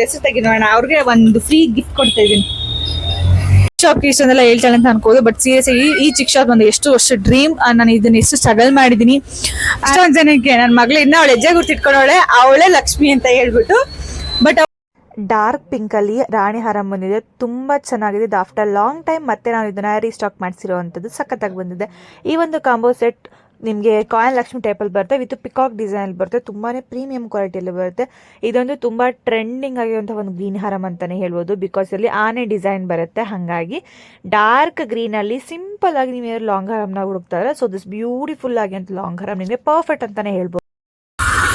ಒಂದು ಹೆಸರು ತೆಗಿ ನೋಡೋಣ ಅವ್ರಿಗೆ ಒಂದು ಫ್ರೀ ಗಿಫ್ಟ್ ಕೊಡ್ತಾ ಇದೀನಿ ಶಾಪ್ ಇಷ್ಟೊಂದೆಲ್ಲ ಹೇಳ್ತಾಳೆ ಅಂತ ಅನ್ಕೋದು ಬಟ್ ಸೀರಿಯಸ್ ಆಗಿ ಈ ಚಿಕ್ಕ ಶಾಪ್ ಒಂದು ಎಷ್ಟು ವರ್ಷ ಡ್ರೀಮ್ ನಾನು ಇದನ್ನ ಎಷ್ಟು ಸ್ಟ್ರಗಲ್ ಮಾಡಿದೀನಿ ಅಷ್ಟೊಂದ್ ಜನಕ್ಕೆ ನನ್ನ ಮಗಳು ಇನ್ನ ಅವಳು ಹೆಜ್ಜೆ ಗುರ್ತಿಟ್ಕೊಂಡವಳೆ ಅವಳೇ ಲಕ್ಷ್ಮಿ ಅಂತ ಹೇಳ್ಬಿಟ್ಟು ಬಟ್ ಡಾರ್ಕ್ ಪಿಂಕಲ್ಲಿ ರಾಣಿ ಹಾರ ಬಂದಿದೆ ತುಂಬಾ ಚೆನ್ನಾಗಿದೆ. ಆಫ್ಟರ್ ಲಾಂಗ್ ಟೈಮ್ ಮತ್ತೆ ನಾನು ಇದನ್ನು ರೀಸ್ಟಾಕ್ ಮಾಡಿಸಿರೋವಂಥದ್ದು ಸಖತ್ತಾಗಿ ಬಂದಿದೆ. ಈ ಒಂದು ಕಾಂಬೋ ಸೆಟ್ ನಿಮಗೆ ಕಾಯಿನ್ ಲಕ್ಷ್ಮಿ ಟೈಪಲ್ಲಿ ಬರುತ್ತೆ, ವಿತ್ ಪಿಕಾಕ್ ಡಿಸೈನ್ ಬರುತ್ತೆ ತುಂಬಾ ಪ್ರೀಮಿಯಂ ಕ್ವಾಲಿಟಿಯಲ್ಲಿ ಬರುತ್ತೆ. ಇದೊಂದು ತುಂಬ ಟ್ರೆಂಡಿಂಗ್ ಆಗಿರುವಂಥ ಒಂದು ಗ್ರೀನ್ ಹಾರಮ್ ಅಂತಲೇ ಹೇಳ್ಬೋದು ಬಿಕಾಸ್ ಇಲ್ಲಿ ಆನೆ ಡಿಸೈನ್ ಬರುತ್ತೆ. ಹಾಗಾಗಿ ಡಾರ್ಕ್ ಗ್ರೀನಲ್ಲಿ ಸಿಂಪಲ್ ಆಗಿ ನೀವು ಲಾಂಗ್ ಹಾರಮ್ನ ಹುಡುಕ್ತಾರೆ ಸೊ ದಿಸ್ ಬ್ಯೂಟಿಫುಲ್ ಆಗಿ ಅಂತ ಲಾಂಗ್ ಹಾರಮ್ ನಿಮಗೆ ಪರ್ಫೆಕ್ಟ್ ಅಂತಲೇ ಹೇಳ್ಬೋದು.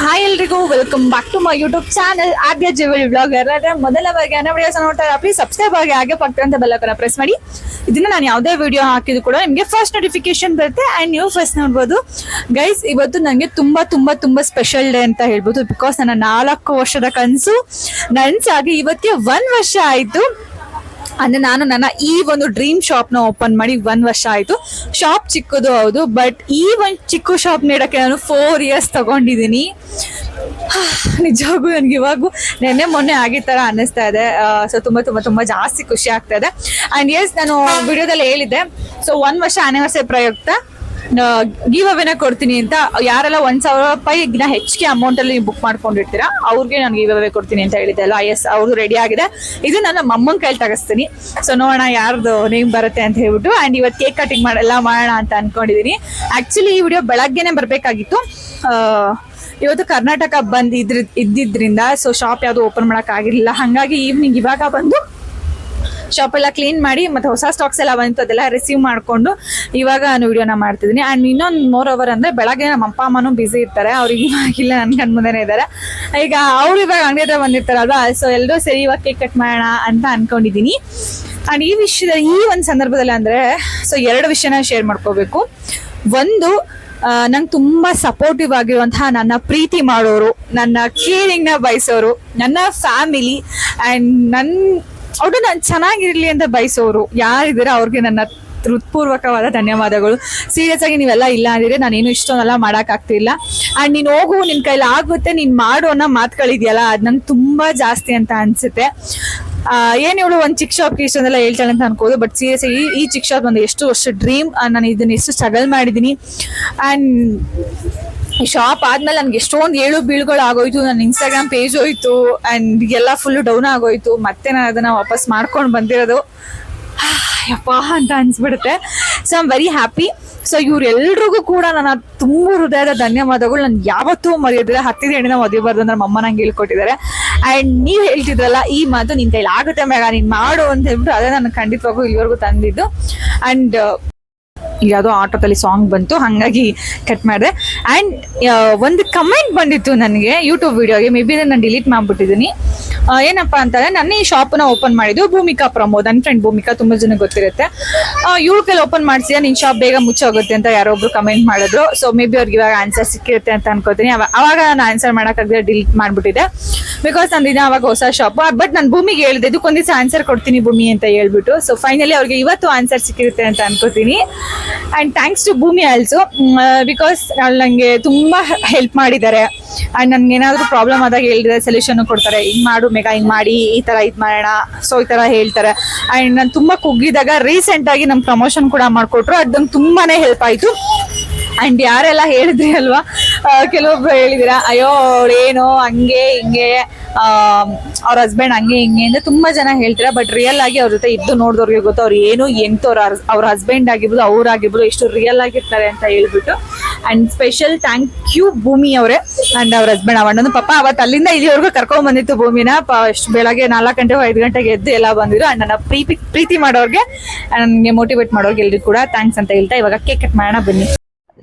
ಹಾಯ್ ಎಲ್ರಿಗೂ welcome back to my YouTube channel Aadya blogger ಅಂದ್ರೆ ಮೊದಲ ಬಗ್ಗೆ ನನ್ನ ವಿಡಿಯೋಸ್ ನೋಡ್ತಾ ಪ್ಲೀಸ್ ಸಬ್ಸ್ಕ್ರೈಬ್ ಆಗಿ ಹಾಗೆ ಪಕ್ಕದಂತ ಬೆಲ್ಲಕನ ಪ್ರೆಸ್ ಮಾಡಿ. ಇದನ್ನ ನಾನು ಯಾವುದೇ ವಿಡಿಯೋ ಹಾಕಿದ್ರು ಕೂಡ ನಿಮಗೆ ಫಸ್ಟ್ ನೋಟಿಫಿಕೇಶನ್ ಬರುತ್ತೆ ಆ್ಯಂಡ್ ನೀವು ಫಸ್ಟ್ ನೋಡ್ಬೋದು. ಗೈಸ್ ಇವತ್ತು ನನಗೆ ತುಂಬ ತುಂಬ ತುಂಬ ಸ್ಪೆಷಲ್ ಡೇ ಅಂತ ಹೇಳ್ಬೋದು. ಬಿಕಾಸ್ ನನ್ನ ನಾಲ್ಕು ವರ್ಷದ ಕನಸು ನನ್ಸಾಗಿ ಇವತ್ತಿಗೆ ಒಂದು ವರ್ಷ ಆಯ್ತು. ಅಂದ್ರೆ ನಾನು ನನ್ನ ಈ ಒಂದು ಡ್ರೀಮ್ ಶಾಪ್ನ ಓಪನ್ ಮಾಡಿ ಒಂದ್ ವರ್ಷ ಆಯ್ತು. ಶಾಪ್ ಚಿಕ್ಕದು ಹೌದು ಬಟ್ ಈ ಒಂದು ಚಿಕ್ಕ ಶಾಪ್ ನೀಡಕ್ಕೆ ನಾನು ಫೋರ್ ಇಯರ್ಸ್ ತಗೊಂಡಿದ್ದೀನಿ ನಿಜವಾಗೂ ನನ್ಗೆ ಇವಾಗೂ ನೆನ್ನೆ ಮೊನ್ನೆ ಆಗಿದ ತರ ಅನ್ನಿಸ್ತಾ ಇದೆ. ಸೊ ತುಂಬಾ ತುಂಬಾ ತುಂಬಾ ಜಾಸ್ತಿ ಖುಷಿ ಆಗ್ತಾ ಇದೆ. ಅಂಡ್ ಎಸ್ ನಾನು ವಿಡಿಯೋದಲ್ಲಿ ಹೇಳಿದ್ದೆ. ಸೊ ಒಂದ್ ವರ್ಷ ಆನಿವರ್ಸರಿ ಪ್ರಯುಕ್ತ. ಗಿವ್ ಅವೇನ ಕೊಡ್ತೀನಿ ಅಂತ ಯಾರೆಲ್ಲ ಒಂದ್ ಸಾವಿರ ರೂಪಾಯಿಗಿನ ಹೆಚ್ಚಿಗೆ ಅಮೌಂಟ್ ಅಲ್ಲಿ ಬುಕ್ ಮಾಡ್ಕೊಂಡಿರ್ತೀರಾ, ಅವ್ರಿಗೆ ನಾನು ಗೀವ್ ಅವೇ ಕೊಡ್ತೀನಿ ಅಂತ ಹೇಳಿದ್ದೆ ಅಲ್ಲ ಎಸ್ ಅವ್ರು ರೆಡಿ ಆಗಿದೆ. ಇದು ನನ್ನ ಮಮ್ಮನ ಕೈಲಿ ತಗಸ್ತೀನಿ. ಸೊ ನೋಡೋಣ ಯಾರ್ದು ನೇಮ್ ಬರುತ್ತೆ ಅಂತ ಹೇಳ್ಬಿಟ್ಟು ಅಂಡ್ ಇವತ್ತು ಕೇಕ್ ಕಟಿಂಗ್ ಮಾಡೆಲ್ಲ ಮಾಡೋಣ ಅಂತ ಅನ್ಕೊಂಡಿದೀನಿ. ಆಕ್ಚುಲಿ ಈ ವಿಡಿಯೋ ಬೆಳಗ್ಗೆನೆ ಬರಬೇಕಾಗಿತ್ತು. ಇವತ್ತು ಕರ್ನಾಟಕ ಬಂದ್ ಇದ್ರ ಇದ್ದಿದ್ರಿಂದ ಸೊ ಶಾಪ್ ಯಾವುದು ಓಪನ್ ಮಾಡೋಕ್ಕಾಗಿರಲಿಲ್ಲ ಹಂಗಾಗಿ ಈವ್ನಿಂಗ್ ಇವಾಗ ಬಂದು ಶಾಪ್ ಎಲ್ಲ ಕ್ಲೀನ್ ಮಾಡಿ ಮತ್ತೆ ಹೊಸ ಸ್ಟಾಕ್ಸ್ ಎಲ್ಲ ಬಂತು ಅದೆಲ್ಲ ರಿಸೀವ್ ಮಾಡ್ಕೊಂಡು ಇವಾಗ ನಾನು ವಿಡಿಯೋನ ಮಾಡ್ತಿದ್ದೀನಿ ಅಂಡ್ ಇನ್ನೊಂದು ಮೋರ್ ಅವರ್ ಅಂದ್ರೆ ಬೆಳಗ್ಗೆ ನಮ್ಮ ಅಪ್ಪ, ಅಮ್ಮನೂ ಬಿಸಿ ಇರ್ತಾರೆ. ಅವ್ರಿಗೆ ಇವಾಗಿಲ್ಲ ನನ್ ಕಣ್ ಇದ್ದಾರೆ ಈಗ ಅವ್ರು ಇವಾಗ ಅಂಗಡಿ ಹತ್ರ ಬಂದಿರ್ತಾರಲ್ವಾ? ಸೊ ಎಲ್ಲರೂ ಸರಿ ಇವಾಗ ಕೇಕ್ ಕಟ್ ಮಾಡೋಣ ಅಂತ ಅಂದ್ಕೊಂಡಿದ್ದೀನಿ ಅಂಡ್ ಈ ವಿಷಯದ ಈ ಒಂದು ಸಂದರ್ಭದಲ್ಲಿ ಅಂದ್ರೆ ಸೊ ಎರಡು ವಿಷಯನ ಶೇರ್ ಮಾಡ್ಕೋಬೇಕು. ಒಂದು ನಂಗೆ ತುಂಬ ಸಪೋರ್ಟಿವ್ ಆಗಿರುವಂತಹ ನನ್ನ ಪ್ರೀತಿ ಮಾಡೋರು, ನನ್ನ ಕೇರಿಂಗ್ನ ಬಯಸೋರು, ನನ್ನ ಫ್ಯಾಮಿಲಿ ಆ್ಯಂಡ್ ನನ್ ಅವ್ರು ನಾನು ಚೆನ್ನಾಗಿರ್ಲಿ ಅಂತ ಬಯಸೋರು. ಯಾರಿದ್ದೀರಾ ಅವ್ರಿಗೆ ನನ್ನ ಹೃತ್ಪೂರ್ವಕವಾದ ಧನ್ಯವಾದಗಳು. ಸೀರಿಯಸ್ ಆಗಿ ನೀವೆಲ್ಲ ಇಲ್ಲ ಅಂದಿದ್ರೆ ನಾನೇನು ಇಷ್ಟೊಂದೆಲ್ಲ ಮಾಡಕ್ ಆಗ್ತಿಲ್ಲ. ಅಂಡ್ ನೀನ್ ಹೋಗು, ನಿನ್ ಕೈಲಿ ಆಗುತ್ತೆ, ನೀನ್ ಮಾಡು ಅನ್ನೋ ಮಾತುಗಳಿದೆಯಲ್ಲ, ಅದ್ ನಂಗೆ ತುಂಬಾ ಜಾಸ್ತಿ ಅಂತ ಅನ್ಸುತ್ತೆ. ಏನ್ ಇವಳು ಒಂದ್ ಚಿಕ್ಕ ಶಾಪ್ ಇಷ್ಟೊಂದೆಲ್ಲ ಹೇಳ್ತಾಳೆ ಅಂತ ಅನ್ಕೋದು ಬಟ್ ಸೀರಿಯಸ್ ಆಗಿ ಈ ಚಿಕ್ಕ ಶಾಪ್ ಒಂದು ಎಷ್ಟು ವರ್ಷ ಡ್ರೀಮ್ ನಾನು ಇದನ್ನ ಎಷ್ಟು ಸ್ಟ್ರಗಲ್ ಮಾಡಿದೀನಿ ಅಂಡ್ ಶಾಪ್ ಆದ್ಮೇಲೆ ನನ್ಗೆ ಎಷ್ಟೊಂದು ಏಳು ಬೀಳುಗಳು ಆಗೋಯ್ತು. ನನ್ನ ಇನ್ಸ್ಟಾಗ್ರಾಮ್ ಪೇಜ್ ಹೋಯ್ತು ಅಂಡ್ ಎಲ್ಲ ಫುಲ್ ಡೌನ್ ಆಗೋಯ್ತು. ಮತ್ತೆ ನಾನು ಅದನ್ನ ವಾಪಸ್ ಮಾಡ್ಕೊಂಡು ಬಂದಿರೋದು. ಯಪ್ಪ ಅಂತ ಅನ್ಸ್ಬಿಡುತ್ತೆ. So I'm very happy so ಇವ್ರೆಲ್ರಿಗೂ ಕೂಡ ನನ್ನ ತುಂಬ ಹೃದಯದ ಧನ್ಯವಾದಗಳು. ನಾನು ಯಾವತ್ತೂ ಮರೆಯೋದಿಲ್ಲ. ಹತ್ತಿದ ಹೆಣ್ಣಿನ ಮದುವೆಬಾರ್ದು ಅಂದ್ರೆ ನಮ್ಮ ಅಮ್ಮ ನಂಗೆ ಹೇಳ್ಕೊಟ್ಟಿದ್ದಾರೆ. ಅಂಡ್ ನೀವು ಹೇಳ್ತಿದ್ರಲ್ಲ, ಈ ಮಾತು ನಿನ್ನ ಕೈಲಿ ಆಗುತ್ತೆ ಮೇಗ ನೀನ್ ಮಾಡು ಅಂತ ಹೇಳ್ಬಿಟ್ಟು ಅದೇ ನಾನು ಖಂಡಿತವಾಗೂ ಇಲ್ಲಿವರೆಗೂ ತಂದಿದ್ದು. ಅಂಡ್ ಯಾವುದೋ ಆಟೋದಲ್ಲಿ ಸಾಂಗ್ ಬಂತು, ಹಾಗಾಗಿ ಕಟ್ ಮಾಡಿದೆ. ಆ್ಯಂಡ್ ಒಂದು ಕಮೆಂಟ್ ಬಂದಿತ್ತು ನನಗೆ ಯೂಟ್ಯೂಬ್ ವೀಡಿಯೋಗೆ ಮೇ ಬಿ ನಾನು ಡಿಲೀಟ್ ಮಾಡ್ಬಿಟ್ಟಿದ್ದೀನಿ. ಏನಪ್ಪ ಅಂತಂದರೆ ನನ್ನ ಈ ಶಾಪನ್ನ ಓಪನ್ ಮಾಡಿದ್ದು ಭೂಮಿಕಾ ಪ್ರಮೋದ್ ನನ್ನ ಫ್ರೆಂಡ್ ಭೂಮಿಕಾ, ತುಂಬ ಜನ ಗೊತ್ತಿರುತ್ತೆ. ಯೂಟ್ಯೂಬಲ್ಲಿ ಓಪನ್ ಮಾಡಿಸಿದ ನಿನ್ನ ಶಾಪ್ ಬೇಗ ಮುಚ್ಚೋಗುತ್ತೆ ಅಂತ ಯಾರೊಬ್ರು ಕಮೆಂಟ್ ಮಾಡಿದ್ರು. ಸೊ ಮೇ ಬಿ ಅವ್ರಿಗೆ ಇವಾಗ ಆನ್ಸರ್ ಸಿಕ್ಕಿರುತ್ತೆ ಅಂತ ಅನ್ಕೋತೀನಿ. ಅವ- ಅವಾಗ ನಾನು ಆನ್ಸರ್ ಮಾಡೋಕ್ಕಾಗದೆ ಡಿಲೀಟ್ ಮಾಡ್ಬಿಟ್ಟಿದೆ ಬಿಕಾಸ್ ನಂದಿನ ಅವಾಗ ಹೊಸ ಶಾಪ್ ಬಟ್ ನಾನು ಭೂಮಿಗೆ ಹೇಳಿದೆ ಒಂದು ದಿವಸ ಆನ್ಸರ್ ಕೊಡ್ತೀನಿ ಭೂಮಿ ಅಂತ ಹೇಳ್ಬಿಟ್ಟು. ಸೊ ಫೈನಲಿ ಅವ್ರಿಗೆ ಇವತ್ತು ಆನ್ಸರ್ ಸಿಕ್ಕಿರುತ್ತೆ ಅಂತ ಅನ್ಕೋತೀನಿ. And thanks to Bhoomi also because ಅಲ್ಲಿ ನನಗೆ ತುಂಬ ಹೆಲ್ಪ್ ಮಾಡಿದ್ದಾರೆ. ಆ್ಯಂಡ್ ನನ್ಗೆ ಏನಾದರೂ ಪ್ರಾಬ್ಲಮ್ ಆದಾಗ ಹೇಳಿದರೆ ಸೊಲ್ಯೂಷನ್ ಕೊಡ್ತಾರೆ. ಹಿಂಗೆ ಮಾಡು ಮೇಗ ಹಿಂಗೆ ಮಾಡಿ, ಈ ಥರ ಇದು ಮಾಡೋಣ. ಸೊ ಈ ಥರ ಹೇಳ್ತಾರೆ. ಆ್ಯಂಡ್ ನಾನು ತುಂಬ ಕುಗ್ಗಿದಾಗ ರೀಸೆಂಟಾಗಿ ನಮ್ಮ ನಮ್ ಪ್ರಮೋಷನ್ ಕೂಡ ಮಾಡಿಕೊಟ್ರು. ಅದು ನಂಗೆ ತುಂಬಾ ಹೆಲ್ಪ್ ಆಯಿತು. ಆ್ಯಂಡ್ ಯಾರೆಲ್ಲ ಹೇಳಿದ್ರಿ ಅಲ್ವಾ? ಕೆಲವೊಬ್ರು ಹೇಳಿದಿರಾ ಅಯ್ಯೋ ಏನೋ ಹಂಗೆ, ಹಿಂಗೆ. ಅವ್ರ ಹಸ್ಬೆಂಡ್ ಹಂಗೆ ಹಿಂಗೆ ಅಂತ ತುಂಬಾ ಜನ ಹೇಳ್ತಾರೆ ಬಟ್ ರಿಯಲ್ ಆಗಿ ಅವ್ರ ಜೊತೆ ಇದ್ದು ನೋಡಿದವ್ರಿಗೆ ಗೊತ್ತು ಅವ್ರು ಏನು ಎಂತವ್ರ ಅವ್ರ ಹಸ್ಬೆಂಡ್ ಆಗಿರ್ಬೋದು ಅವ್ರಾಗಿರ್ಬೋದು ಎಷ್ಟು ರಿಯಲ್ ಆಗಿರ್ತಾರೆ ಅಂತ ಹೇಳ್ಬಿಟ್ಟು. ಅಂಡ್ ಸ್ಪೆಷಲ್ ಥ್ಯಾಂಕ್ ಯು ಭೂಮಿ ಅವರೇ ಅಂಡ್ ಅವ್ರ ಹಸ್ಬೆಂಡ್ ಅವಣ್ಣನು ಪಾಪ ಅವತ್ತು ಅಲ್ಲಿಂದ ಇಲ್ಲಿವರೆಗೂ ಕರ್ಕೊಂಡ್ ಬಂದಿತ್ತು ಭೂಮಿನ. ಎಷ್ಟು ಬೆಳಗ್ಗೆ ನಾಲ್ಕು ಗಂಟೆ ಐದು ಗಂಟೆಗೆ ಎದ್ದು ಎಲ್ಲ ಬಂದಿದ್ರು. ಅಂಡ್ ನನ್ನ ಪ್ರೀತಿ ಪ್ರೀತಿ ಮಾಡೋರ್ಗೆ ನನಗೆ ಮೋಟಿವೇಟ್ ಮಾಡೋರ್ಗೆ ಎಲ್ರಿಗೂ ಕೂಡ ಥ್ಯಾಂಕ್ಸ್ ಅಂತ ಹೇಳ್ತಾ ಇವಾಗ ಕೇಕ್ ಕಟ್ ಮಾಡೋಣ, ಬನ್ನಿ.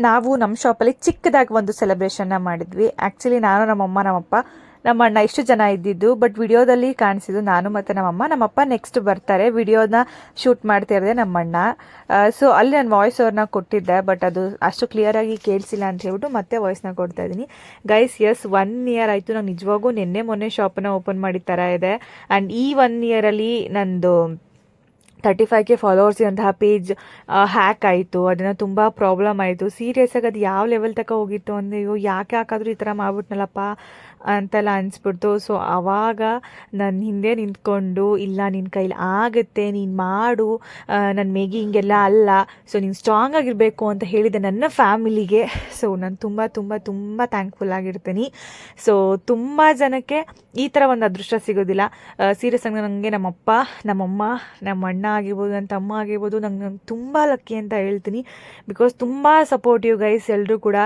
ನಾವು ನಮ್ಮ ಶಾಪಲ್ಲಿ ಚಿಕ್ಕದಾಗಿ ಒಂದು ಸೆಲೆಬ್ರೇಷನ್ನ ಮಾಡಿದ್ವಿ. ಆ್ಯಕ್ಚುಲಿ ನಾನು, ನಮ್ಮಮ್ಮ, ನಮ್ಮಪ್ಪ ನಮ್ಮ ಅಣ್ಣ ಇಷ್ಟು ಜನ ಇದ್ದಿದ್ದು ಬಟ್ ವಿಡಿಯೋದಲ್ಲಿ ಕಾಣಿಸಿದ್ದು ನಾನು ಮತ್ತು ನಮ್ಮಮ್ಮ. ನಮ್ಮಪ್ಪ ನೆಕ್ಸ್ಟ್ ಬರ್ತಾರೆ. ವಿಡಿಯೋನ ಶೂಟ್ ಮಾಡ್ತಾ ಇರದೆ ನಮ್ಮಣ್ಣ. ಸೊ ಅಲ್ಲಿ ನಾನು ವಾಯ್ಸ್ ಅವ್ರನ್ನ ಕೊಟ್ಟಿದ್ದೆ ಬಟ್ ಅದು ಅಷ್ಟು ಕ್ಲಿಯರಾಗಿ ಕೇಳಿಸಿಲ್ಲ ಅಂತ ಹೇಳ್ಬಿಟ್ಟು ಮತ್ತೆ ವಾಯ್ಸ್ನ ಕೊಡ್ತಾ ಇದ್ದೀನಿ. ಗೈಸ್ ಎಸ್ ಒನ್ ಇಯರ್ ಆಯಿತು. ನಾನು ನಿಜವಾಗೂ ನಿನ್ನೆ ಮೊನ್ನೆ ಶಾಪನ್ನ ಓಪನ್ ಮಾಡಿದ ಥರ ಇದೆ. ಆ್ಯಂಡ್ ಈ ಒನ್ ಇಯರಲ್ಲಿ ನಂದು ತರ್ಟಿ ಫೈವ್ ಕೆ ಫಾಲೋವರ್ಸ್ ಇರುವಂತಹ ಪೇಜ್ ಹ್ಯಾಕ್ ಆಯಿತು. ಅದನ್ನು ತುಂಬ ಪ್ರಾಬ್ಲಮ್ ಆಯಿತು. ಸೀರಿಯಸ್ ಆಗಿ ಅದು ಯಾವ ಲೆವೆಲ್ ತನಕ ಹೋಗಿತ್ತು ಅಂದರೆ, ಅಯ್ಯೋ, ಯಾಕೆ ಹಾಕಾದ್ರೂ ಈ ಥರ ಮಾಡ್ಬಿಟ್ನಲ್ಲಪ್ಪ? ಅಂತೆಲ್ಲ ಅನಿಸ್ಬಿಡ್ತು. ಸೊ ಆವಾಗ ನನ್ನ ಹಿಂದೆ ನಿಂತ್ಕೊಂಡು, ಇಲ್ಲ ನಿನ್ನ ಕೈಲಿ ಆಗುತ್ತೆ, ನೀನು ಮಾಡು. ನನ್ನ ಮೇಗಿ ಹಿಂಗೆಲ್ಲ ಅಲ್ಲ. ಸೊ ನೀನು ಸ್ಟ್ರಾಂಗ್ ಆಗಿರಬೇಕು ಅಂತ ಹೇಳಿದೆ ನನ್ನ ಫ್ಯಾಮಿಲಿಗೆ. ಸೊ ನಾನು ತುಂಬ ತುಂಬ ತುಂಬ ಥ್ಯಾಂಕ್ಫುಲ್ ಆಗಿರ್ತೀನಿ. ಸೊ ತುಂಬ ಜನಕ್ಕೆ ಈ ಥರ ಒಂದು ಅದೃಷ್ಟ ಸಿಗೋದಿಲ್ಲ. ಸೀರಿಯಸ್ ಆಗಿ ನನಗೆ ನಮ್ಮಪ್ಪ, ನಮ್ಮಮ್ಮ ನಮ್ಮ ಅಣ್ಣ ಆಗಿರ್ಬೋದು ನನ್ನ ತಮ್ಮ ಆಗಿರ್ಬೋದು, ನಂಗೆ ನಂಗೆ ತುಂಬ ಲಕ್ಕಿ ಅಂತ ಹೇಳ್ತೀನಿ. ಬಿಕಾಸ್ ತುಂಬ ಸಪೋರ್ಟಿವ್ ಗೈಸ್ ಎಲ್ಲರೂ ಕೂಡ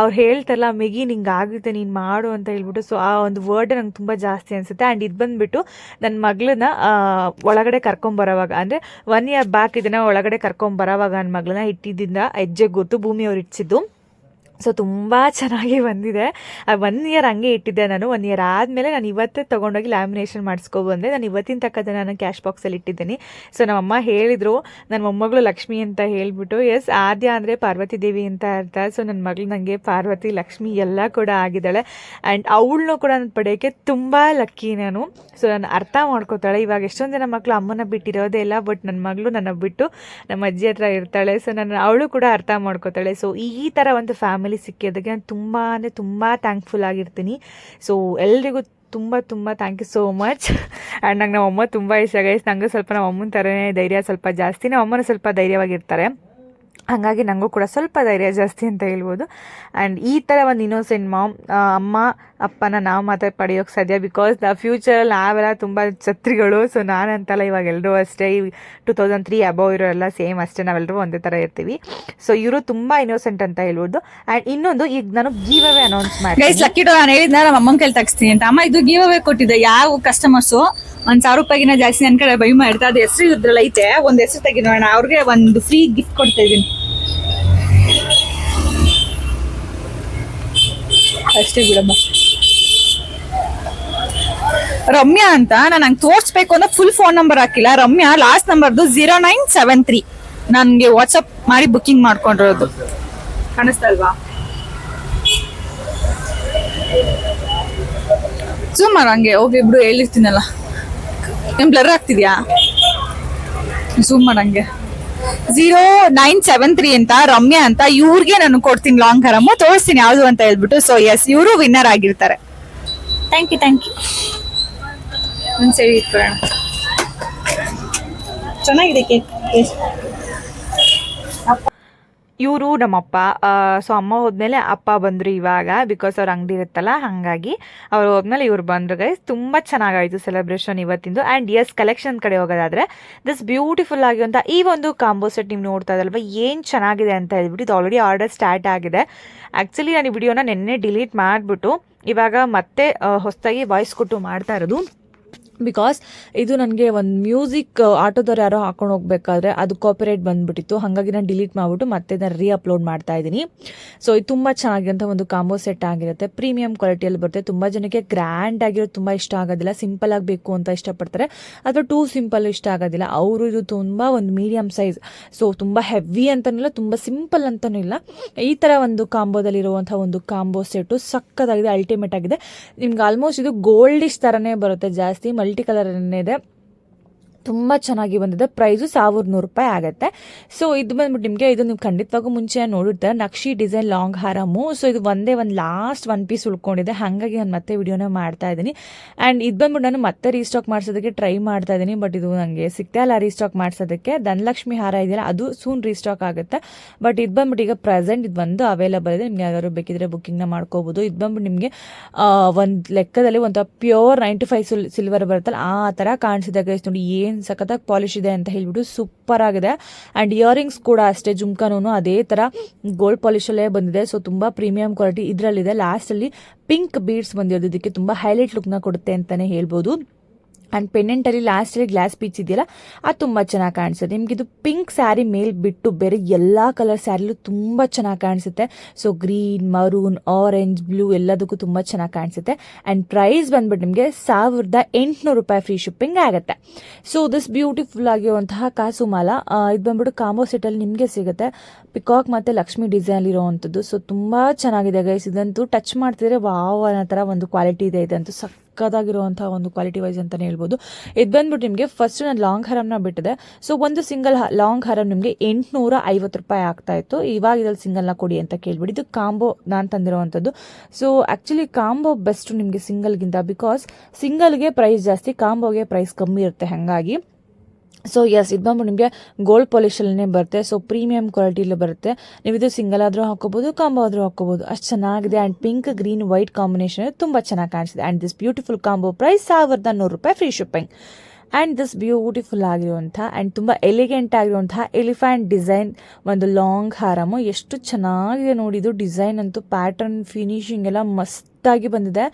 ಅವ್ರು ಹೇಳ್ತಾರಲ್ಲ ಮೆಗಿ ನಿಂಗೆ ಆಗುತ್ತೆ, ನೀನು ಮಾಡು ಅಂತ ಹೇಳ್ಬಿಟ್ಟು ಸೊ ಆ ಒಂದು ವರ್ಡ್ ನಂಗೆ ತುಂಬ ಜಾಸ್ತಿ ಅನಿಸುತ್ತೆ. ಆ್ಯಂಡ್ ಇದು ಬಂದುಬಿಟ್ಟು ನನ್ನ ಮಗಳನ್ನ ಒಳಗಡೆ ಕರ್ಕೊಂಬರೋವಾಗ, ಅಂದರೆ ಒನ್ ಇಯರ್ ಬ್ಯಾಕ್ ಇದನ್ನು ಒಳಗಡೆ ಕರ್ಕೊಂಬರೋವಾಗ ನನ್ನ ಮಗಳನ್ನ ಇಟ್ಟಿದ್ದಿಂದ, ಹೆಜ್ಜೆ ಗೊತ್ತು ಭೂಮಿಯವ್ರು ಇಟ್ಟಿಸಿದ್ದು ಸೊ ತುಂಬ ಚೆನ್ನಾಗಿ ಬಂದಿದೆ. ಒನ್ ಇಯರ್ ಹಂಗೆ ಇಟ್ಟಿದ್ದೆ ನಾನು. ಒನ್ ಇಯರ್ ಆದಮೇಲೆ ನಾನು ಇವತ್ತೇ ತೊಗೊಂಡೋಗಿ ಲ್ಯಾಮಿನೇಷನ್ ಮಾಡಿಸ್ಕೊಬಂದೆ ನಾನು ಇವತ್ತಿನ ತಕ್ಕದ ನಾನು ಕ್ಯಾಶ್ ಬಾಕ್ಸಲ್ಲಿ ಇಟ್ಟಿದ್ದೀನಿ. ಸೊ ನಮ್ಮಮ್ಮ ಹೇಳಿದರು. ನನ್ನ ಮೊಮ್ಮಗಳು ಲಕ್ಷ್ಮಿ ಅಂತ ಹೇಳಿಬಿಟ್ಟು ಎಸ್ ಆದ್ಯ ಅಂದರೆ ಪಾರ್ವತಿ ದೇವಿ ಅಂತ ಅರ್ಥ. ಸೊ ನನ್ನ ಮಗಳು ನನಗೆ ಪಾರ್ವತಿ, ಲಕ್ಷ್ಮಿ ಎಲ್ಲ ಕೂಡ ಆಗಿದ್ದಾಳೆ. ಆ್ಯಂಡ್ ಅವಳನ್ನೂ ಕೂಡ ನಾನು ಪಡೆಯೋಕ್ಕೆ ತುಂಬ ಲಕ್ಕಿ ನಾನು. ಸೊ ನಾನು ಅರ್ಥ ಮಾಡ್ಕೋತಾಳೆ. ಇವಾಗ ಎಷ್ಟೊಂದು ಜನ ಮಕ್ಕಳು ಅಮ್ಮನ ಬಿಟ್ಟಿರೋದೇ ಇಲ್ಲ ಬಟ್ ನನ್ನ ಮಗಳು ನನ್ನ ಬಿಟ್ಟು ನಮ್ಮ ಅಜ್ಜಿ ಹತ್ರ ಇರ್ತಾಳೆ. ಸೊ ನಾನು ಅವಳು ಕೂಡ ಅರ್ಥ ಮಾಡ್ಕೋತಾಳೆ. ಸೊ ಈ ಥರ ಒಂದು ಫ್ಯಾಮಿಲಿ ಸಿಕ್ಕಿದ್ದಕ್ಕೆ ನಾನು ತುಂಬ ಅಂದರೆ ತುಂಬ ಥ್ಯಾಂಕ್ಫುಲ್ ಆಗಿರ್ತೀನಿ. ಸೊ ಎಲ್ರಿಗೂ ತುಂಬ ತುಂಬ thank you so much and ನಂಗೆ ನಮ್ಮ ಅಮ್ಮ ತುಂಬ ಇಷ್ಟ ಗೈಸ್ ನನಗೆ ಸ್ವಲ್ಪ ನಮ್ಮ ಅಮ್ಮನ ಥರನೇ ಧೈರ್ಯ ಸ್ವಲ್ಪ ಜಾಸ್ತಿ. ನಮ್ಮ ಅಮ್ಮನೂ ಸ್ವಲ್ಪ ಧೈರ್ಯವಾಗಿರ್ತಾರೆ. ಹಾಗಾಗಿ ನನಗೂ ಕೂಡ ಸ್ವಲ್ಪ ಧೈರ್ಯ ಜಾಸ್ತಿ ಅಂತ ಹೇಳ್ಬೋದು. ಆ್ಯಂಡ್ ಈ ಥರ ಒಂದು ಇನ್ನೋಸೆಂಟ್ ಮಾಮ್ ಅಮ್ಮ, ಅಪ್ಪನ ನಾವು ಮಾತ್ರ ಪಡೆಯೋಕ್ಕೆ ಸಾಧ್ಯ. ಬಿಕಾಸ್ ದ ಫ್ಯೂಚರಲ್ಲಿ ನಾವೆಲ್ಲ ತುಂಬ ಛತ್ರಿಗಳು ಸೊ ನಾನಂತಲ್ಲ ಇವಾಗ ಎಲ್ಲರೂ ಅಷ್ಟೇ. ಟು ತೌಸಂಡ್ ತ್ರೀ ಅಬೌವ್ ಇರೋ ಎಲ್ಲ ಸೇಮ್ ಅಷ್ಟೇ. ನಾವೆಲ್ಲರೂ ಒಂದೇ ಥರ ಇರ್ತೀವಿ. ಸೊ ಇವರು ತುಂಬ ಇನ್ನೋಸೆಂಟ್ ಅಂತ ಹೇಳ್ಬೋದು. ಆ್ಯಂಡ್ ಇನ್ನೊಂದು, ಈಗ ನಾನು ಗೀವವೇ ಅನೌನ್ಸ್ ಮಾಡಿ ಲಕ್ಕಿ ನಾನು ಹೇಳಿದ್ನ, ನಮ್ಮ ಅಮ್ಮನ ಕೈಲಿ ತಗ್ಸ್ತೀನಿ ಅಂತ. ಅಮ್ಮ, ಇದು ಗೀವ್ ಅವೇ ಕೊಟ್ಟಿದ್ದೆ. ಯಾವ ಕಸ್ಟಮರ್ಸು ಒಂದು ಸಾವಿರ ರೂಪಾಯಿಗಿನ ಜಾಸ್ತಿ ನನ್ನ ಕಡೆ ಬೈ ಮಾಡ್ತಾ ಅದು ಹೆಸರು ಇದ್ರಲ್ಲ ಐತೆ ಒಂದು ಹೆಸರು ತೆಗಿ ನೋಡೋಣ. ಅವ್ರಿಗೆ ಒಂದು ಫ್ರೀ ಗಿಫ್ಟ್ ಕೊಡ್ತಾ ಇದೀನಿ ಅಷ್ಟೇ ಬಿಡಮ್ಮ. ರಮ್ಯಾ ಅಂತ, ನಾನು ಹಂಗೆ ತೋರಿಸ್ಬೇಕು ಅಂದ್ರೆ ಫುಲ್ ಫೋನ್ ನಂಬರ್ ಹಾಕಿಲ್ಲ. ರಮ್ಯಾ ಲಾಸ್ಟ್ ನಂಬರ್ದು ಜೀರೋ ನೈನ್ ಸೆವೆನ್ ತ್ರೀ ನನಗೆ ವಾಟ್ಸಪ್ ಮಾಡಿ ಬುಕ್ಕಿಂಗ್ ಮಾಡ್ಕೊಂಡಿರೋದು. ಕಾಣಿಸ್ತಲ್ವಾ ಮಾಡು ಹಂಗೆ. ಹೋಗಿ ಬಿಡು ಹೇಳಿರ್ತೀನಲ್ಲ. ಏನ್ ಬ್ಲರ್ ಆಗ್ತಿದ್ಯಾ? ಝೂಮ್ ಮಾಡಂಗೆ ಝೀರೋ ನೈನ್ ಸೆವೆನ್ ತ್ರೀ ಅಂತ ರಮ್ಯಾ ಅಂತ ಇವ್ರಿಗೆ ನಾನು ಕೊಡ್ತೀನಿ ಲಾಂಗ್ ಹರಮ್ ತೋರಿಸ್ತೀನಿ ಯಾವುದು ಅಂತ ಹೇಳ್ಬಿಟ್ಟು. ಸೊ ಎಸ್ ಇವರು ವಿನ್ನರ್ ಆಗಿರ್ತಾರೆ. ಥ್ಯಾಂಕ್ ಯು ಥ್ಯಾಂಕ್ ಯು ಇಟ್ಕೊಳ್ಳೋಣ. ಚೆನ್ನಾಗಿದೆ ಕೇಕ್ ಇವರು ನಮ್ಮಪ್ಪ ಸೊ ಅಮ್ಮ ಹೋದ್ಮೇಲೆ ಅಪ್ಪ ಬಂದರು ಇವಾಗ ಬಿಕಾಸ್ ಅವ್ರ ಅಂಗಡಿ ಇರುತ್ತಲ್ಲ, ಹಾಗಾಗಿ ಅವ್ರು ಹೋದ್ಮೇಲೆ ಇವ್ರು ಬಂದರು ಗೈಸ್ ತುಂಬ ಚೆನ್ನಾಗಾಯಿತು ಸೆಲೆಬ್ರೇಷನ್ ಇವತ್ತಿಂದು. ಆ್ಯಂಡ್ ಎಸ್ ಕಲೆಕ್ಷನ್ ಕಡೆ ಹೋಗೋದಾದ್ರೆ ದಿಸ್ ಬ್ಯೂಟಿಫುಲ್ ಆಗಿರುವಂಥ ಈ ಒಂದು ಕಾಂಬೋ ಸೆಟ್ ನೀವು ನೋಡ್ತಾ ಇದ್ದಲ್ವ ಏನು ಚೆನ್ನಾಗಿದೆ ಅಂತ ಹೇಳ್ಬಿಟ್ಟು ಇದು ಆಲ್ರೆಡಿ ಆರ್ಡರ್ ಸ್ಟಾರ್ಟ್ ಆಗಿದೆ. ಆ್ಯಕ್ಚುಲಿ ನಾನು ಈ ವಿಡಿಯೋನ ನಿನ್ನೆ ಡಿಲೀಟ್ ಮಾಡಿಬಿಟ್ಟು ಇವಾಗ ಮತ್ತೆ ಹೊಸದಾಗಿ ವಾಯ್ಸ್ ಕೊಟ್ಟು ಮಾಡ್ತಾ ಇರೋದು. ಬಿಕಾಸ್ ಇದು ನನಗೆ ಒಂದು ಮ್ಯೂಸಿಕ್ ಆಟೋದವ್ರು ಯಾರೋ ಹಾಕೊಂಡು ಹೋಗ್ಬೇಕಾದ್ರೆ ಅದು ಕಾಪಿರೈಟ್ ಬಂದ್ಬಿಟ್ಟಿತ್ತು. ಹಾಗಾಗಿ ನಾನು ಡಿಲೀಟ್ ಮಾಡಿಬಿಟ್ಟು ಮತ್ತೆ ನಾನು ರೀ ಅಪ್ಲೋಡ್ ಮಾಡ್ತಾ ಇದ್ದೀನಿ. ಸೊ ಇದು ತುಂಬ ಚೆನ್ನಾಗಿರೋಂಥ ಒಂದು ಕಾಂಬೋ ಸೆಟ್ ಆಗಿರುತ್ತೆ. ಪ್ರೀಮಿಯಂ ಕ್ವಾಲಿಟಿಯಲ್ಲಿ ಬರುತ್ತೆ. ತುಂಬ ಜನಕ್ಕೆ ಗ್ರ್ಯಾಂಡ್ ಆಗಿರೋದು ತುಂಬ ಇಷ್ಟ ಆಗೋದಿಲ್ಲ. ಸಿಂಪಲ್ ಆಗಬೇಕು ಅಂತ ಇಷ್ಟಪಡ್ತಾರೆ. ಅಥವಾ ಟೂ ಸಿಂಪಲ್ ಇಷ್ಟ ಆಗೋದಿಲ್ಲ. ಅವರು ಇದು ತುಂಬ ಒಂದು ಮೀಡಿಯಮ್ ಸೈಜ್ ಸೊ ತುಂಬ ಹೆವಿ ಅಂತನೂ ಇಲ್ಲ, ತುಂಬ ಸಿಂಪಲ್ ಅಂತನೂ ಇಲ್ಲ. ಈ ಥರ ಒಂದು ಕಾಂಬೋದಲ್ಲಿರುವಂಥ ಒಂದು ಕಾಂಬೋ ಸೆಟ್ಟು ಸಕ್ಕತ್ತಾಗಿದೆ ಅಲ್ಟಿಮೇಟ್ ಆಗಿದೆ. ನಿಮ್ಗೆ ಆಲ್ಮೋಸ್ಟ್ ಇದು ಗೋಲ್ಡಿಶ್ ಥರನೇ ಬರುತ್ತೆ ಜಾಸ್ತಿ. ಮಲ್ಟಿ ಕಲರ್ ಇದೆ ತುಂಬ ಚೆನ್ನಾಗಿ ಬಂದಿದೆ. ಪ್ರೈಸು ಸಾವಿರದ ನೂರು ರೂಪಾಯಿ ಆಗುತ್ತೆ. ಸೊ ಇದು ಬಂದ್ಬಿಟ್ಟು ನಿಮಗೆ ಇದು ನೀವು ಖಂಡಿತವಾಗೂ ಮುಂಚೆ ನೋಡಿರ್ತಾರೆ. ನಕ್ಷಿ ಡಿಸೈನ್ ಲಾಂಗ್ ಹಾರಮು ಸೊ ಇದು ಒಂದೇ ಒಂದು ಲಾಸ್ಟ್ ಒನ್ ಪೀಸ್ ಉಳ್ಕೊಂಡಿದೆ. ಹಾಗಾಗಿ ನಾನು ಮತ್ತೆ ವಿಡಿಯೋನ ಮಾಡ್ತಾ ಇದ್ದೀನಿ. ಆ್ಯಂಡ್ ಇದು ಬಂದ್ಬಿಟ್ಟು ನಾನು ಮತ್ತೆ ರೀಸ್ಟಾಕ್ ಮಾಡಿಸೋದಕ್ಕೆ ಟ್ರೈ ಮಾಡ್ತಾ ಇದ್ದೀನಿ. ಬಟ್ ಇದು ನನಗೆ ಸಿಗ್ತಾ ಇಲ್ಲ ರೀಸ್ಟಾಕ್ ಮಾಡಿಸೋದಕ್ಕೆ. ಧನಲಕ್ಷ್ಮಿ ಹಾರ ಇದೆಯಲ್ಲ, ಅದು ಸೂನ್ ರೀಸ್ಟಾಕ್ ಆಗುತ್ತೆ. ಬಟ್ ಇದು ಬಂದ್ಬಿಟ್ಟು ಈಗ ಪ್ರೆಸೆಂಟ್ ಇದು ಒಂದು ಅವೈಲೇಬಲ್ ಇದೆ. ನಿಮ್ಗೆ ಯಾವ್ದಾದ್ರು ಬೇಕಿದ್ರೆ ಬುಕ್ಕಿಂಗ್ನ ಮಾಡ್ಕೋಬಹುದು ಇದು ಬಂದ್ಬಿಟ್ಟು ನಿಮಗೆ ಒಂದು ಲೆಕ್ಕದಲ್ಲಿ ಒಂದು ಪ್ಯೂರ್ ನೈಂಟಿ ಫೈವ್ ಸಿಲ್ವರ್ ಬರುತ್ತಲ್ಲ, ಆ ಥರ ಕಾಣಿಸಿದಾಗ ನೋಡಿ. ಏನು ಸಖತ್ತಾಗಿ ಪಾಲಿಶ್ ಇದೆ ಅಂತ ಹೇಳ್ಬಿಟ್ಟು ಸೂಪರ್ ಆಗಿದೆ. ಆ್ಯಂಡ್ ಇಯರಿಂಗ್ಸ್ ಕೂಡ ಅಷ್ಟೇ ಜುಮ್ಕಾನೂ ಅದೇ ಥರ ಗೋಲ್ಡ್ ಪಾಲಿಶಲ್ಲೇ ಬಂದಿದೆ. ಸೊ ತುಂಬ ಪ್ರೀಮಿಯಂ ಕ್ವಾಲಿಟಿ ಇದರಲ್ಲಿದೆ. ಲಾಸ್ಟಲ್ಲಿ ಪಿಂಕ್ ಬೀಡ್ಸ್ ಬಂದಿರೋದು. ಇದಕ್ಕೆ ತುಂಬ ಹೈಲೈಟ್ ಲುಕ್ನ ಕೊಡುತ್ತೆ ಅಂತಲೇ ಹೇಳ್ಬೋದು. ಆ್ಯಂಡ್ ಪೆಂಡೆಂಟಲ್ಲಿ ಲಾಸ್ಟಲ್ಲಿ ಗ್ಲಾಸ್ ಪೀಚ್ ಇದೆಯಲ್ಲ, ಅದು ತುಂಬ ಚೆನ್ನಾಗಿ ಕಾಣಿಸುತ್ತೆ. ನಿಮ್ಗೆ ಇದು ಪಿಂಕ್ ಸ್ಯಾರಿ ಮೇಲ್ ಬಿಟ್ಟು ಬೇರೆ ಎಲ್ಲ ಕಲರ್ ಸ್ಯಾರಿಲೂ ತುಂಬ ಚೆನ್ನಾಗಿ ಕಾಣಿಸುತ್ತೆ. So green maroon orange blue ಎಲ್ಲದಕ್ಕೂ ತುಂಬ ಚೆನ್ನಾಗಿ ಕಾಣಿಸುತ್ತೆ. ಆ್ಯಂಡ್ ಪ್ರೈಸ್ ಬಂದ್ಬಿಟ್ಟು ನಿಮಗೆ ಸಾವಿರದ ಎಂಟುನೂರು ರೂಪಾಯಿ ಫ್ರೀ ಶಿಪ್ಪಿಂಗ್ ಆಗುತ್ತೆ. ಸೊ ದಿಸ್ ಬ್ಯೂಟಿಫುಲ್ ಆಗಿರುವಂತಹ ಕಾಸು ಮಾಲ ಇದು ಬಂದ್ಬಿಟ್ಟು ಕಾಂಬೋ ಸೆಟಲ್ಲಿ ನಿಮಗೆ ಸಿಗುತ್ತೆ. ಪಿಕಾಕ್ ಮತ್ತು ಲಕ್ಷ್ಮಿ ಡಿಸೈನ್ ಇರೋವಂಥದ್ದು ಸೊ ತುಂಬ ಚೆನ್ನಾಗಿದೆ ಗೈಸ್ ಇದಂತೂ ಟಚ್ ಮಾಡ್ತಿದ್ರೆ ವಾವ್ ಅನ್ನೋ ಥರ ಒಂದು ಕ್ವಾಲಿಟಿ ಇದೆ. ಇದಂತೂ ಸಕ್ ಸಕ್ಕದಾಗಿರುವಂಥ ಒಂದು ಕ್ವಾಲಿಟಿ ವೈಸ್ ಅಂತಲೇ ಹೇಳ್ಬೋದು. ಇದು ಬಂದ್ಬಿಟ್ಟು ನಿಮಗೆ ಫಸ್ಟ್ ನಾನು ಲಾಂಗ್ ಹರಮ್ನ ಬಿಟ್ಟಿದೆ. ಸೊ ಒಂದು ಸಿಂಗಲ್ ಲಾಂಗ್ ಹರಮ್ ನಿಮಗೆ ಎಂಟುನೂರ ಐವತ್ತು ರೂಪಾಯಿ ಆಗ್ತಾ ಇತ್ತು. ಇವಾಗ ಇದ್ರಲ್ಲಿ ಸಿಂಗಲ್ನ ಕೊಡಿ ಅಂತ ಕೇಳ್ಬಿಡಿ. ಇದು ಕಾಂಬೋ ನಾನು ತಂದಿರುವಂಥದ್ದು ಸೊ ಆ್ಯಕ್ಚುಲಿ ಕಾಂಬೋ ಬೆಸ್ಟ್ ನಿಮಗೆ ಸಿಂಗಲ್ಗಿಂತ ಬಿಕಾಸ್ ಸಿಂಗಲ್ಗೆ ಪ್ರೈಸ್ ಜಾಸ್ತಿ ಕಾಂಬೋಗೆ ಪ್ರೈಸ್ ಕಮ್ಮಿ ಇರುತ್ತೆ. ಹಾಗಾಗಿ ಸೊ ಎಸ್ ಇದು ಬಂದ್ಬಿಟ್ಟು ನಿಮಗೆ ಗೋಲ್ಡ್ ಪಾಲಿಶಲ್ಲೇ ಬರುತ್ತೆ. ಸೊ ಪ್ರೀಮಿಯಂ ಕ್ವಾಲಿಟಿಲಿ ಬರುತ್ತೆ. ನೀವು ಇದು ಸಿಂಗಲ್ ಆದರೂ ಹಾಕೋಬೋದು ಕಾಂಬೋ ಆದರೂ ಹಾಕೋಬೋದು ಅಷ್ಟು ಚೆನ್ನಾಗಿದೆ and pink green white combination ತುಂಬ ಚೆನ್ನಾಗಿ ಕಾಣಿಸಿದೆ and this beautiful combo price ಸಾವಿರದ ನೂರು ರೂಪಾಯಿ free shipping and this beautiful ಆಗಿರುವಂಥ ಆ್ಯಂಡ್ ತುಂಬ ಎಲಿಗೆಂಟ್ ಆಗಿರುವಂತಹ ಎಲಿಫ್ಯಾಂಟ್ ಡಿಸೈನ್ ಒಂದು ಲಾಂಗ್ ಹಾರಮು. ಎಷ್ಟು ಚೆನ್ನಾಗಿದೆ ನೋಡಿದು ಡಿಸೈನ್ ಅಂತೂ ಪ್ಯಾಟರ್ನ್ ಫಿನಿಶಿಂಗ್ ಎಲ್ಲ ಮಸ್ತಾಗಿ ಬಂದಿದೆ.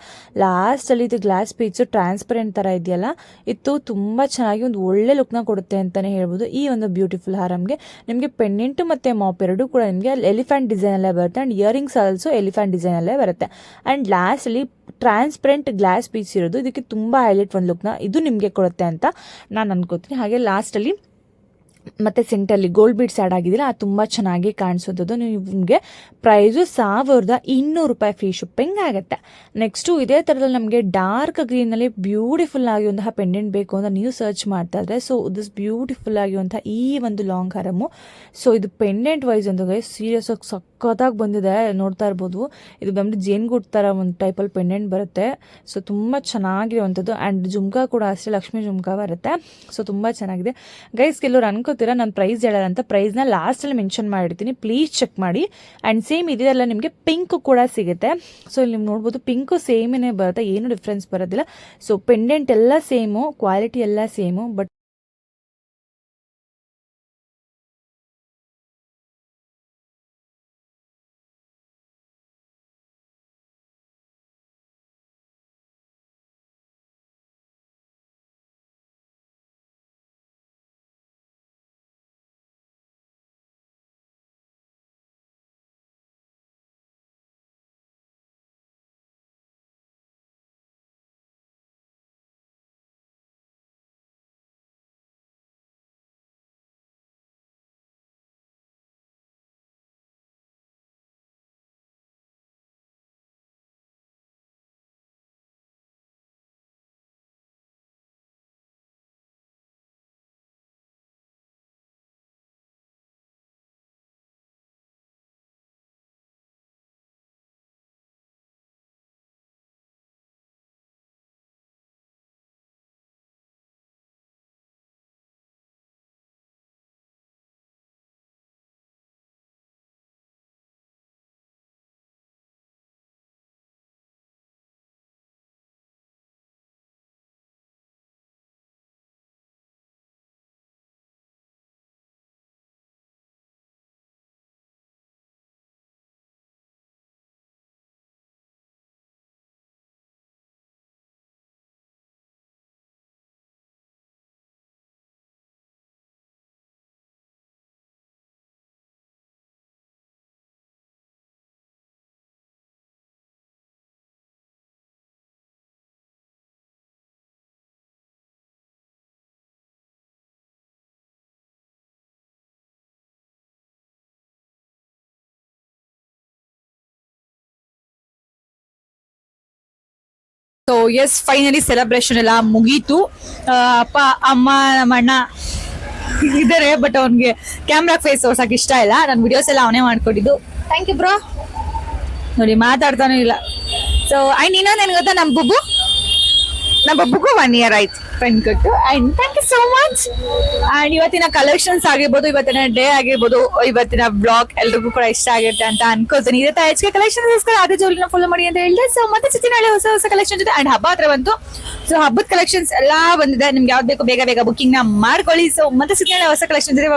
ಲಾಸ್ಟಲ್ಲಿ ಇದು ಗ್ಲಾಸ್ ಪೀಚು ಟ್ರಾನ್ಸ್ಪರೆಂಟ್ ಥರ ಇದೆಯಲ್ಲ ಇತ್ತು ತುಂಬ ಚೆನ್ನಾಗಿ ಒಂದು ಒಳ್ಳೆ ಲುಕ್ನ ಕೊಡುತ್ತೆ ಅಂತಲೇ ಹೇಳ್ಬೋದು. ಈ ಒಂದು ಬ್ಯೂಟಿಫುಲ್ ಹಾರಮ್ಗೆ ನಿಮಗೆ ಪೆಂಡೆಂಟು ಮತ್ತು ಮಾಪ್ ಎರಡೂ ಕೂಡ ನಿಮಗೆ ಎಲಿಫೆಂಟ್ ಡಿಸೈನಲ್ಲೇ ಬರುತ್ತೆ ಆ್ಯಂಡ್ ಇಯರಿಂಗ್ಸ್ ಆಲ್ಸೋ ಎಲಿಫೆಂಟ್ ಡಿಸೈನಲ್ಲೇ ಬರುತ್ತೆ. ಆ್ಯಂಡ್ ಲಾಸ್ಟಲ್ಲಿ ಟ್ರಾನ್ಸ್ಪರೆಂಟ್ ಗ್ಲಾಸ್ ಪೀಸ್ ಇರೋದು, ಇದಕ್ಕೆ ತುಂಬ ಹೈಲೈಟ್ ಒಂದು ಲುಕ್ನ ಇದು ನಿಮಗೆ ಕೊಡುತ್ತೆ ಅಂತ ನಾನು ಅನ್ಕೋತೀನಿ. ಹಾಗೆ ಲಾಸ್ಟಲ್ಲಿ ಮತ್ತು ಸೆಂಟಲ್ಲಿ ಗೋಲ್ಡ್ ಬೀಡ್ಸ್ ಆ್ಯಡ್ ಆಗಿದಿಲ್ಲ ಅದು ತುಂಬ ಚೆನ್ನಾಗಿ ಕಾಣಿಸೋದು ನಿಮಗೆ ಪ್ರೈಸು ಸಾವಿರದ ಇನ್ನೂರು ರೂಪಾಯಿ ಫ್ರೀ ಶಿಪ್ಪಿಂಗ್ ಆಗುತ್ತೆ. ನೆಕ್ಸ್ಟು ಇದೇ ಥರದಲ್ಲಿ ನಮಗೆ ಡಾರ್ಕ್ ಗ್ರೀನಲ್ಲಿ ಬ್ಯೂಟಿಫುಲ್ ಆಗಿರುವಂತಹ ಪೆಂಡೆಂಟ್ ಬೇಕು ಅಂತ ನೀವು ಸರ್ಚ್ ಮಾಡ್ತಾ ಇದ್ರೆ ಸೊ ದಿಸ್ ಬ್ಯೂಟಿಫುಲ್ ಆಗಿರುವಂಥ ಈ ಒಂದು ಲಾಂಗ್ ಹಾರಮು ಸೊ ಇದು ಪೆಂಡೆಂಟ್ ವೈಸ್ ಅಂತ ಸೀರಿಯಸ್ ಆಗಿ ಸಖತ್ತಾಗಿ ಬಂದಿದೆ. ನೋಡ್ತಾ ಇರ್ಬೋದು. ಇದು ಬಂದ್ಬಿಟ್ಟು ಜೇನ್ಗುಡ್ ಥರ ಒಂದು ಟೈಪಲ್ಲಿ ಪೆಂಡೆಂಟ್ ಬರುತ್ತೆ. ಸೊ ತುಂಬ ಚೆನ್ನಾಗಿರುವಂಥದ್ದು ಆ್ಯಂಡ್ ಜುಮ್ಕಾ ಕೂಡ ಅಷ್ಟೇ ಲಕ್ಷ್ಮೀ ಜುಮ್ಕಾ ಬರುತ್ತೆ. ಸೊ ತುಂಬ ಚೆನ್ನಾಗಿದೆ. ಗೈಸ್ ಕೆಲವ್ರು ಅನ್ಕೋತೀರಾ ನಾನು ಪ್ರೈಸ್ ಹೇಳಲ್ಲ ಅಂತ ಪ್ರೈಸ್ನ ಲಾಸ್ಟಲ್ಲಿ ಮೆನ್ಷನ್ ಮಾಡಿರ್ತೀನಿ. ಪ್ಲೀಸ್ ಚೆಕ್ ಮಾಡಿ. ಆ್ಯಂಡ್ ಸೇಮ್ ಇದೆಲ್ಲ ನಿಮಗೆ ಪಿಂಕ್ ಕೂಡ ಸಿಗುತ್ತೆ. ಸೊ ಇಲ್ಲಿ ನೀವು ನೋಡ್ಬೋದು ಪಿಂಕು ಸೇಮೇನೆ ಬರುತ್ತೆ, ಏನು ಡಿಫ್ರೆನ್ಸ್ ಬರೋದಿಲ್ಲ. ಸೊ ಪೆಂಡೆಂಟ್ ಎಲ್ಲ ಸೇಮು ಕ್ವಾಲಿಟಿ ಎಲ್ಲ same but so yes finally celebration ಎಲ್ಲ ಮುಗೀತು. ಅಪ್ಪ, ಅಮ್ಮ, ನಮ್ಮ ಅಣ್ಣ ಇದ್ದಾರೆ ಬಟ್ ಅವ್ನಿಗೆ ಕ್ಯಾಮ್ರಾ ಫೇಸ್ ತೋರ್ಸಕ್ ಇಷ್ಟ ಇಲ್ಲ. ನನ್ನ ವಿಡಿಯೋಸ್ ಎಲ್ಲ ಅವನೇ ಮಾಡ್ಕೊಟ್ಟಿದ್ದು ಥ್ಯಾಂಕ್ ಯು ಬ್ರೋ ನೋಡಿ, ಮಾತಾಡ್ತಾನೂ ಇಲ್ಲ. ಸೊ ಐ ಇನ್ನೊಂದು ಏನು ಗೊತ್ತಾ ನಮ್ಮ ಬುಬ್ಬು? ನಮ್ಮ ಬುಬ್ಬುಗೂ ಒನ್ ಇಯರ್ ಆಯ್ತು. ಫ್ರೆಂಡ್ ಕೊಟ್ಟು. And thank you so much and ಇವತ್ತಿನ ಕಲೆಕ್ಷನ್ಸ್ ಆಗಿರ್ಬೋದು, ಇವತ್ತಿನ ಡೇ ಆಗಿರ್ಬೋದು, ಇವತ್ತಿನ ಬ್ಲಾಗ್ ಎಲ್ರಿಗೂ ಕೂಡ ಇಷ್ಟ ಆಗಿರುತ್ತೆ ಅಂತ ಅನ್ಕೋತೀನಿ ಇದೇ ತರ ಹೆಚ್ಚಿಗೆ ಕಲೆಕ್ಷನ್ಸ್ ಅದೇ ಜೋಲಿನ ಫಾಲೋ ಮಾಡಿ ಅಂತ ಹೇಳಿದೆ. ಸೊ ಮತ್ತೆ ಸುತ್ತಿನ ಹೊಸ ಹೊಸ ಕಲೆಕ್ಷನ್ ಜೊತೆ ಅಂಡ್ ಹಬ್ಬ ಹತ್ರ ಬಂತು. ಸೊ ಹಬ್ಬದ ಕಲೆಕ್ಷನ್ಸ್ ಎಲ್ಲ ಬಂದಿದೆ. ನಿಮ್ಗೆ ಯಾವ್ದು ಬೇಕು ಬೇಗ ಬೇಗ ಬುಕ್ಕಿಂಗ್ನ ಮಾಡ್ಕೊಳ್ಳಿ. ಸೊ ಮತ್ತೆ ಸುತ್ತಿನ ಹೊಸ ಕಲೆಕ್ಷನ್ ಜೊತೆ.